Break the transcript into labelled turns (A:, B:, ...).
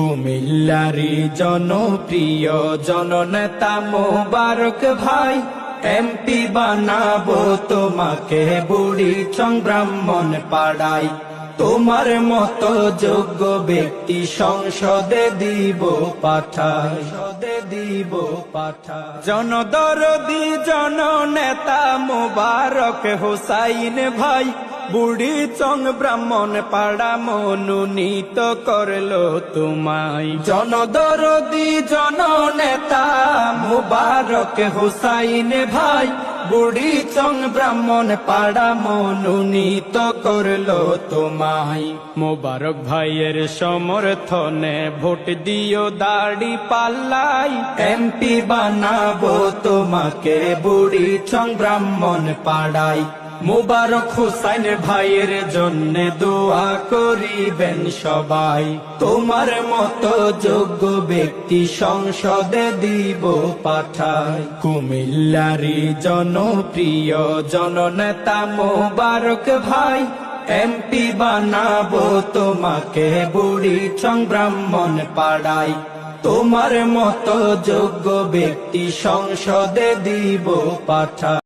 A: কুমিল্লারি জনপ্রিয় জননেতা মোবারক ভাই, এমপি বানাবো তোমাকে বুড়ি চং ব্রাহ্মণ পাড়াই তোমার মতো যোগ্য ব্যক্তি সংসদে দিব পাঠাই সংসদে দিব পাঠাই জনদরদি জননেতা মোবারক হোসাইন ভাই বুড়ি চং ব্রাহ্মণ পাড়া মনোনীত করল তোমায়। জনদরদি জননেতা মুবারক হুসাইন ভাই বুড়ি চং ব্রাহ্মণ পাড়া মনোনীত করল তোমায়। মোবারক ভাইয়ের সমর্থনে ভোট দিও দাড়ি পাল্লাই। এমপি বানাবো তোমাকে বুড়ি চং ব্রাহ্মণ পাড়াই মুবারক হুসাইন ভাইয়ের জন্য দোয়া করিবেন সবাই। তোমার মতো যোগ্য ব্যক্তি সংসদে দিব পাঠায়। কুমিল্লারি জনপ্রিয় জননেতা মোবারক ভাই, এমপি বানাবো তোমাকে বুড়ি চং ব্রাহ্মণ পাড়াই তোমার মতো যোগ্য ব্যক্তি সংসদে দিব পাঠা